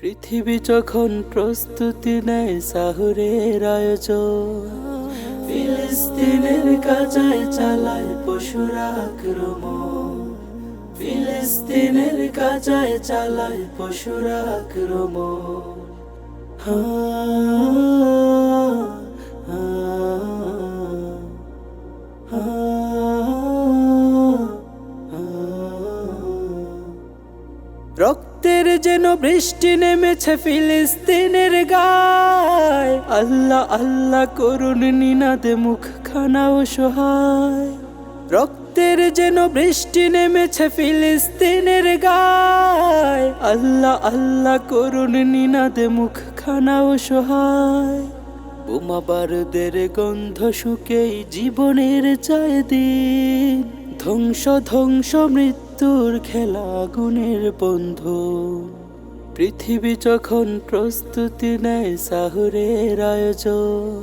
পৃথিবী যখন প্রস্তুতি নেয় সাহুরের আয়োজন কাজায় চালায় পশুরা আক্রমণ, ফিলিস্তিনের কাজায় চালায় পশুরা আক্রমণ হা। রক্তের যেন বৃষ্টি নেমেছে ফিলিস্তিনের গায়। আল্লাহ আল্লাহ করুন নিনাদে মুখখানাও সহায়। রক্তের যেন বৃষ্টি নেমেছে ফিলিস্তিনের গায়। আল্লাহ আল্লাহ করুন নিনাদে মুখখানাও সহায়। বোমা বারুদের গন্ধ শুকেই জীবনের চায় দিন ধ্বংস ধ্বংস মৃত্যুর খেলা গুণের বন্ধু। পৃথিবী যখন প্রস্তুতি নেয় সাহুরের আয়োজন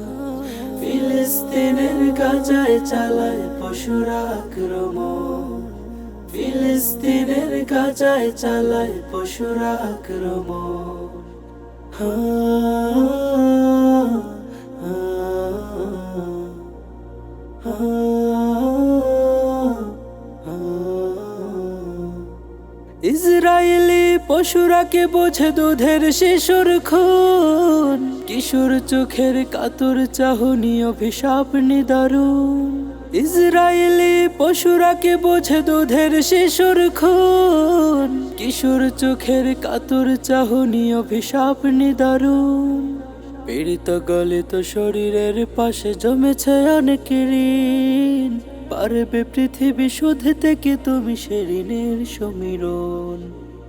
ফিলিস্তিনের গাজায় চালায় পশুরা আক্রমণ। ফিলিস্তিনের গাজায় চালায় পশুরা আক্রমণ। হা, হা, ইসরায়েলি পশুরাকে বোঝে দুধের শিশুর খুন। কিশোর চোখের কাতর চাহনি অভিশাপ নিদারুন ইসরায়েলি পশুরাকে বোঝে দুধের শিশুর খুন। কিশোর চোখের কাতর চাহনি অভিশাপ নিদারুন পীড়িত গলিত শরীরের পাশে জমেছে অনেক ঋণ। পারবে পৃথিবী শুধতে থেকে তুমি সে ঋণের সমীরণ।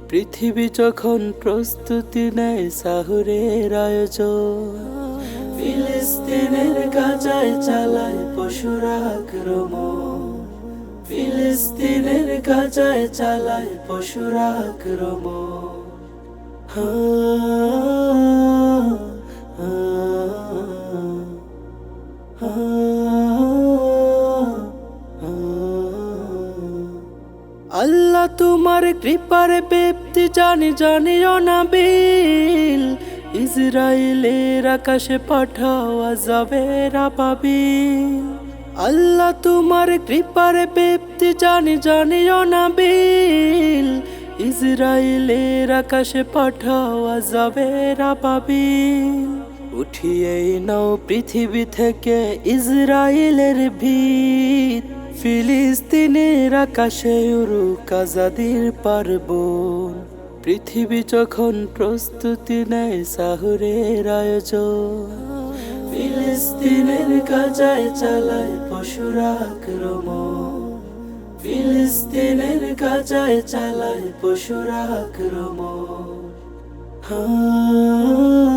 পৃথিবী যখন প্রস্তুতি নেয় সাহুরের আয়োজন ফিলিস্তিনের গাজায় চালায় পশুরা আক্রমণ। ফিলিস্তিনের গাজায় চালায় পশুরা আক্রমণ। হা, হা, তোমার কৃপার ব্যক্তি জানি, জানিও না বিল। ইসরায়েলের আকাশে পাঠাওয়া যাবে পাবিল আল্লাহ তোমার কৃপার ব্যক্তি জানি, জানিও না বিল। ইসরায়েলের আকাশে পাঠাওয়া যাবে পাবিল উঠিয়ে নাও পৃথিবী থেকে ইসরায়েলের ভিত। ফিলিস্তিনের আকাশে উরুক আজাদির পার্বণ। পৃথিবী যখন প্রস্তুতি নেয় সাহুরের আয়োজন। ফিলিস্তিনের গাজায় চালায় পশুরা আক্রমণ। ফিলিস্তিনের গাজায় চালায় পশুরা আক্রমণ। হা